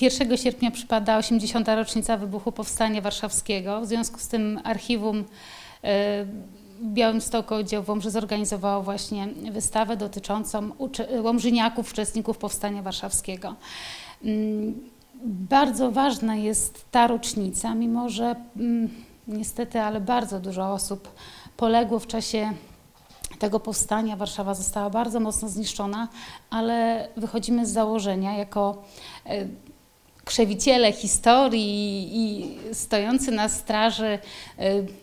Pierwszego sierpnia przypada 80. rocznica wybuchu Powstania Warszawskiego. W związku z tym archiwum e, w Białymstoku oddział Łomży zorganizowało właśnie wystawę dotyczącą łomżyniaków, uczestników Powstania Warszawskiego. Mm, Bardzo ważna jest ta rocznica, mimo że mm, niestety, ale bardzo dużo osób poległo w czasie tego powstania. Warszawa została bardzo mocno zniszczona, ale wychodzimy z założenia jako e, krzewiciele historii i stojący na straży e,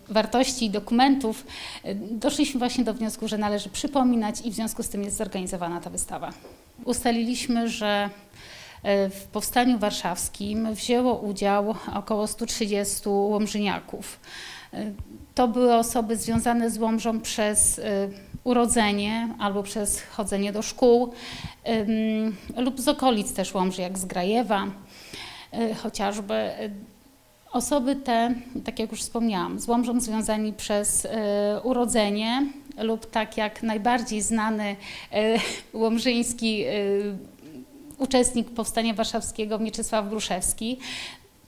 wartości i dokumentów, e, doszliśmy właśnie do wniosku, że należy przypominać i w związku z tym jest zorganizowana ta wystawa. Ustaliliśmy, że w powstaniu warszawskim wzięło udział około 130 łomżyniaków. E, To były osoby związane z Łomżą przez e, urodzenie albo przez chodzenie do szkół lub z okolic też Łomży, jak z Grajewa chociażby. Osoby te, tak jak już wspomniałam, z Łomżą związani przez urodzenie lub tak jak najbardziej znany łomżyński uczestnik Powstania Warszawskiego Mieczysław Gruszewski.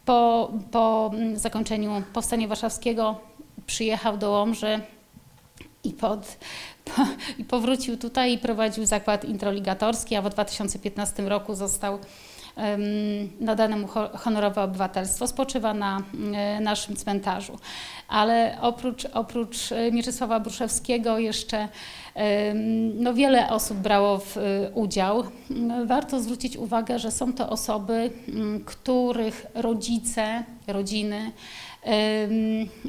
Po, po mm, zakończeniu Powstania Warszawskiego przyjechał do Łomży i, pod, po, i powrócił tutaj i prowadził zakład introligatorski, a w 2015 roku został nadane mu ho- honorowe obywatelstwo. Spoczywa na e, naszym cmentarzu. Ale oprócz, oprócz e, Mieczysława Bruszewskiego jeszcze no, wiele osób brało w e, udział. M, Warto zwrócić uwagę, że są to osoby, m, których rodzice, rodziny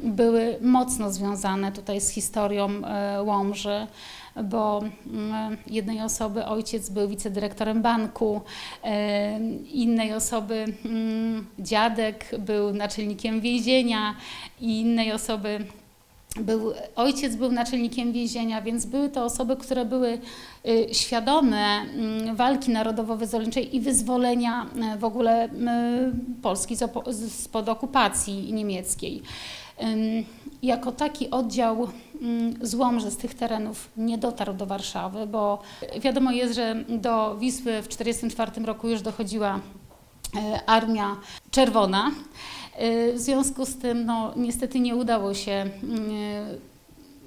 były mocno związane tutaj z historią e, Łomży, bo mm, jednej osoby ojciec był wicedyrektorem banku, innej osoby mm, dziadek był naczelnikiem więzienia i innej osoby był, ojciec był naczelnikiem więzienia, więc były to osoby, które były y, świadome mm, walki narodowo-wyzwoleńczej i wyzwolenia y, w ogóle y, Polski spod okupacji niemieckiej. Jako taki oddział ym, z Łomży, z tych terenów nie dotarł do Warszawy, bo wiadomo jest, że do Wisły w 1944 roku już dochodziła Armia Czerwona. E, W związku z tym no, niestety nie udało się, mm,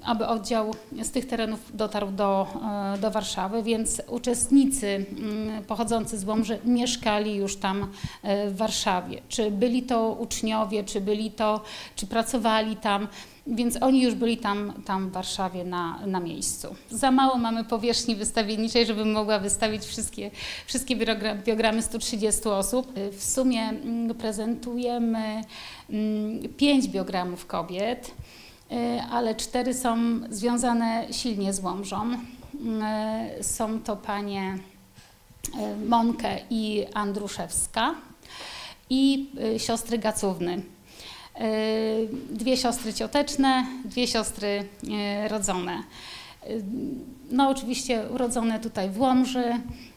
aby oddział z tych terenów dotarł do, e, do Warszawy, więc uczestnicy mm, pochodzący z Łomży mieszkali już tam e, w Warszawie. Czy byli to uczniowie, czy byli to, czy pracowali tam, więc oni już byli tam, tam w Warszawie na, na miejscu. Za mało mamy powierzchni wystawienniczej, żebym mogła wystawić wszystkie, wszystkie biogra- biogramy 130 osób. W sumie mm, prezentujemy mm, pięć biogramów kobiet, ale cztery są związane silnie z Łomżą. Y, Są to panie y, Monkę i Andruszewska i y, siostry Gacówny. Y, Dwie siostry cioteczne, dwie siostry y, rodzone. Y, No oczywiście urodzone tutaj w Łomży.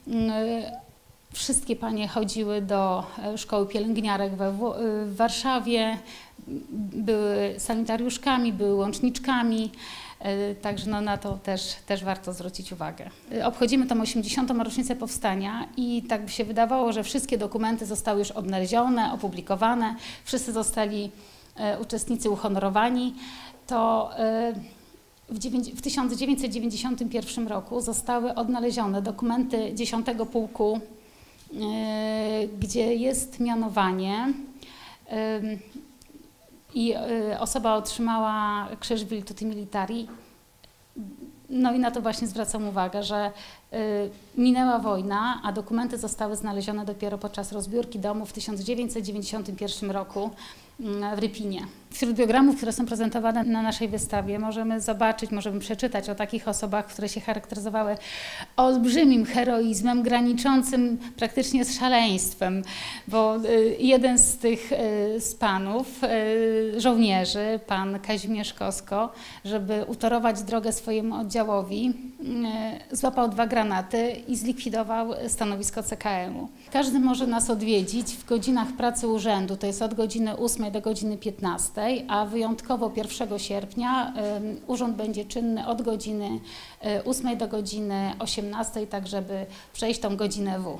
Y, Wszystkie panie chodziły do e, szkoły pielęgniarek we, y, w Warszawie, były sanitariuszkami, były łączniczkami. y, Także no na to też, też warto zwrócić uwagę. Y, Obchodzimy tą 80. rocznicę powstania i tak by się wydawało, że wszystkie dokumenty zostały już odnalezione, opublikowane, wszyscy zostali e, uczestnicy uhonorowani. To e, w, dziewięć- w 1991 roku zostały odnalezione dokumenty 10 pułku, e, gdzie jest mianowanie i y, osoba otrzymała Krzyż Virtuti Militari. No i na to właśnie zwracam uwagę, że y, minęła wojna, a dokumenty zostały znalezione dopiero podczas rozbiórki domu w 1991 roku mm, w Rypinie. Wśród biogramów, które są prezentowane na naszej wystawie, możemy zobaczyć, możemy przeczytać o takich osobach, które się charakteryzowały olbrzymim heroizmem, graniczącym praktycznie z szaleństwem, bo y, jeden z tych y, z panów, y, żołnierzy, pan Kazimierz Kosko, żeby utorować drogę swojemu oddziałowi, złapał dwa granaty i zlikwidował stanowisko CKM-u. Każdy może nas odwiedzić w godzinach pracy urzędu, to jest od godziny 8 do godziny 15. a wyjątkowo 1 sierpnia urząd będzie czynny od godziny y, 8 do godziny 18, tak żeby przejść tą godzinę W.